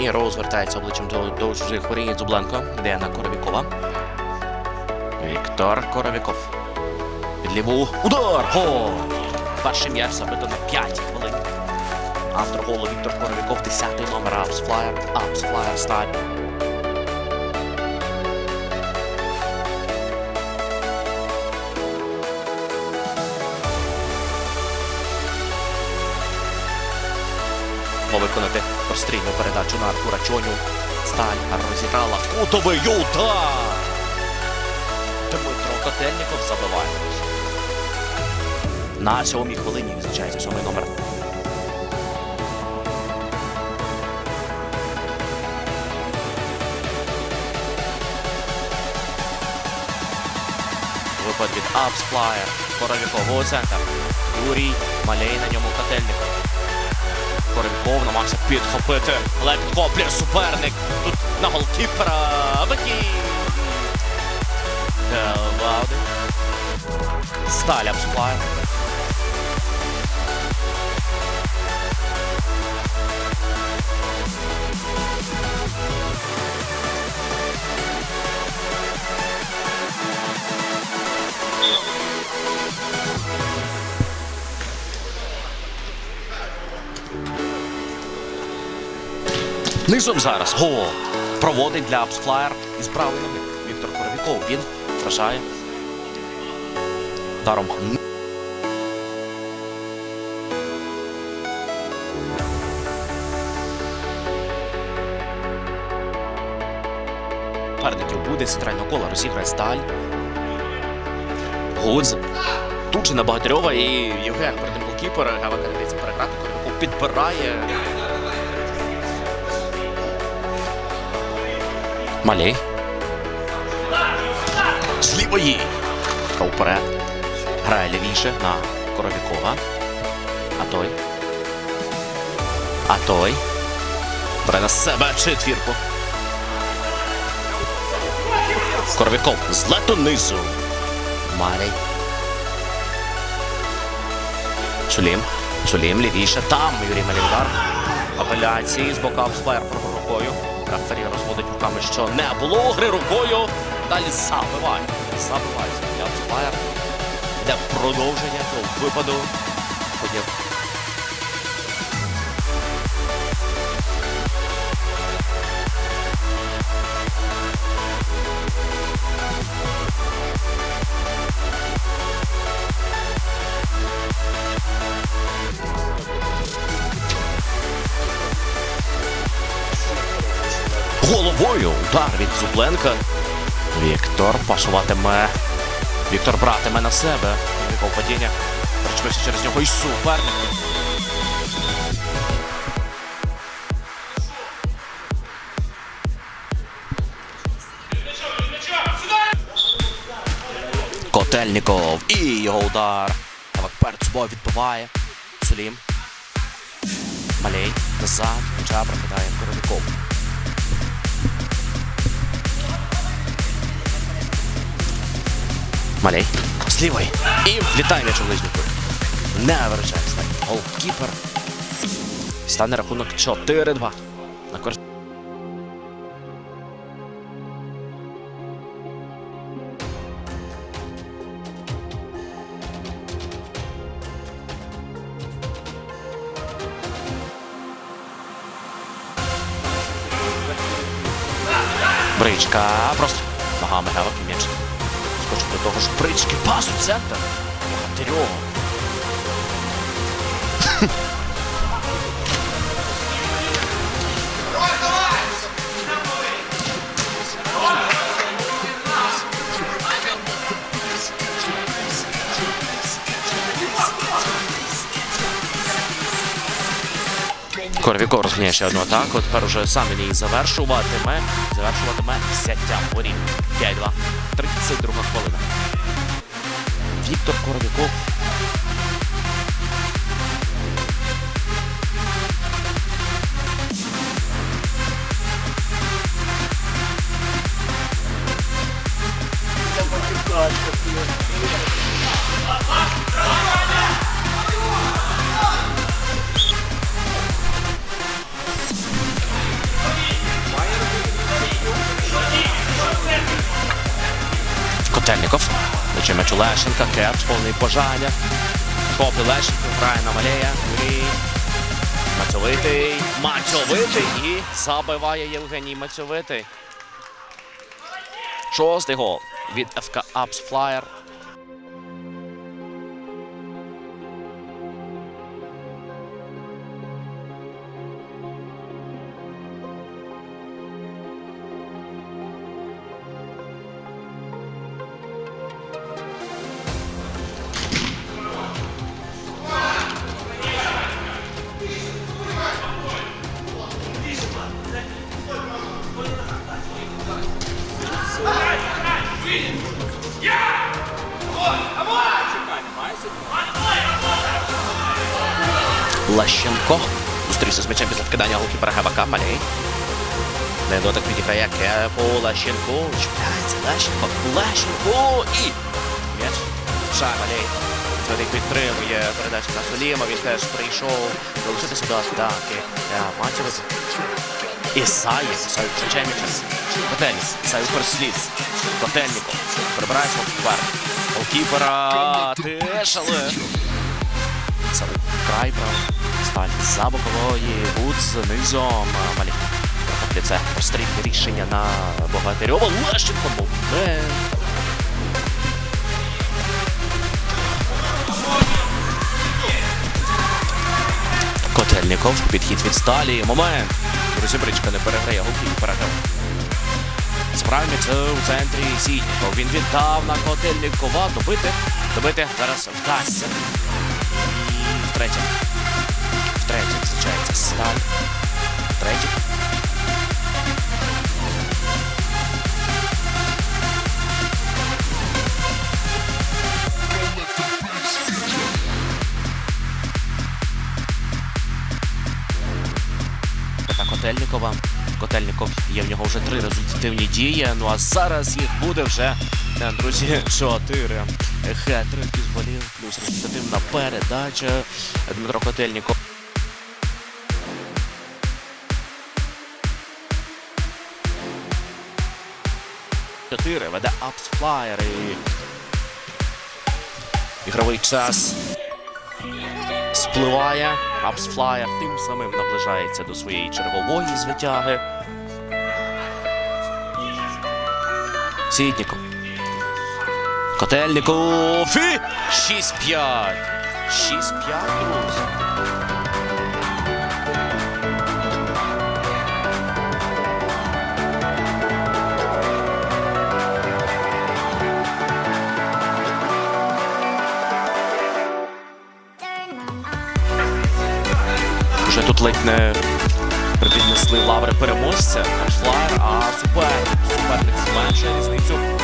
І Роуз звертається обличчям до, до чужих воріт Зубленко. Коровікова. Віктор Коровіков. Під ліву. Удар! Гол! Перший м'яч забито на 5 хвилин. Автор голу Віктор Коровіков, 10-й номер Апс Флаєр. Апс Флаєр виконати прострільну передачу на Артура Чоню. Сталь розіграла кутовий удар! Дмитро Котельніков забиває. На сьомій хвилині відзначається сьомий номер. Випад від Апсплаєр. Коровікового центр. Юрій Малей на ньому Котельніков. Коровіков намагався підхопити. Але підхоплює суперник. Тут на голкіпера. Викид. Вауди. Сталь Апсплаєр. Низом зараз. Гол. Проводить для Апсфлаєр із правої. Віктор Коровіков. Він вражає. Даром. Парників буде центрального кола. Розіграє сталь. Гудз. Тут же на Багатирьова і Євген перед голкіпер. Гава кандидатця переграти. Коровіков підбирає. Малей. З лівої. Вперед. Грає лівіше на Коровікова. А той. А той. Бере на себе четвірку. Коровіков. Злето низу. Малей. Чулім. Чулім лівіше. Там Юрій Малівдар. Апеляції з боку Апсфаєр правою рукою. Рефері розводить руками, що не було гри рукою. Далі забиває. Забиває Апсфаєр. Для продовження цього випаду. Ходів. Головою удар від Зубленка. Віктор пасуватиме. Віктор братиме на себе. Віков падіння. Причмився через нього і суперник. Котельніков і його удар. Перед собою відбиває. Сулім. Малей. Назад. М'яча прокидає Коровіков. Малей. З лівої. І влітає м'яч у ближню кут. Не виручає стать. Голкіпер. Стане рахунок 4-2. На користь. Бричка. Просто ногами гавок і м'яч. Скочив до того ж брички. Пас у центр. Богатирьова. Корвіков розганяє ще одну атаку. Тепер уже сам він її завершуватиме. Завершуватиме взяття воріт. 5-2. 32 хвилина. Віктор Коровіков. Лещенка, Кепс, повний бажання. Копи Лещенко грає на Малея. Мацьовитий. Мацьовитий. І забиває Євгеній Мацьовитий. Шостий гол від ФК Апс Флаєр. Лещенко. Зустрівся з м'ячем після вкидання голкіпера Габака. Малей. Не дотик відіграє Кепу. Лещенко. Чіпляється Лещенко. Лещенко. І м'яч. Шай Малей. Цвятий підтримує передачу на Соліма. Він теж прийшов залишитися до атаки. Матєвець. Ісаєв. Ісаєв Чечеміча. Котельник. Ісаєв Перслід. Котельников. Прибирає свого вверх. Голкіпера. Теж, але... Це край право. Сталь за бокової. Гуц низом. Малі. Це острівне рішення на Богатирьова. Лещенко. Момент. Котельников. Підхід від сталі. Момент. Друзі, бричка не переграє. Голкіпера. Справді це у центрі Сітніков. Він віддав на Котельникова. Добити. Добити зараз вдасться. Втретє. Втретє зустрічається сталь. Третє. Котельникова. Котельников є в нього вже три результативні дії. Ну а зараз їх буде вже, е, друзі, чотири. Хет-трик із голів, плюс результативна передача. Дмитро Котельников. Чотири веде Апс Флаєр і ігровий час спливає. Апс Флаєр тим самим наближається до своєї чергової звитяги. Сітніков. Котельников. І 6-5. 6-5, друзі. Уже тут ледь не піднесли лаври переможця. Флаєр, а суперник. Суперник зменшує різницю.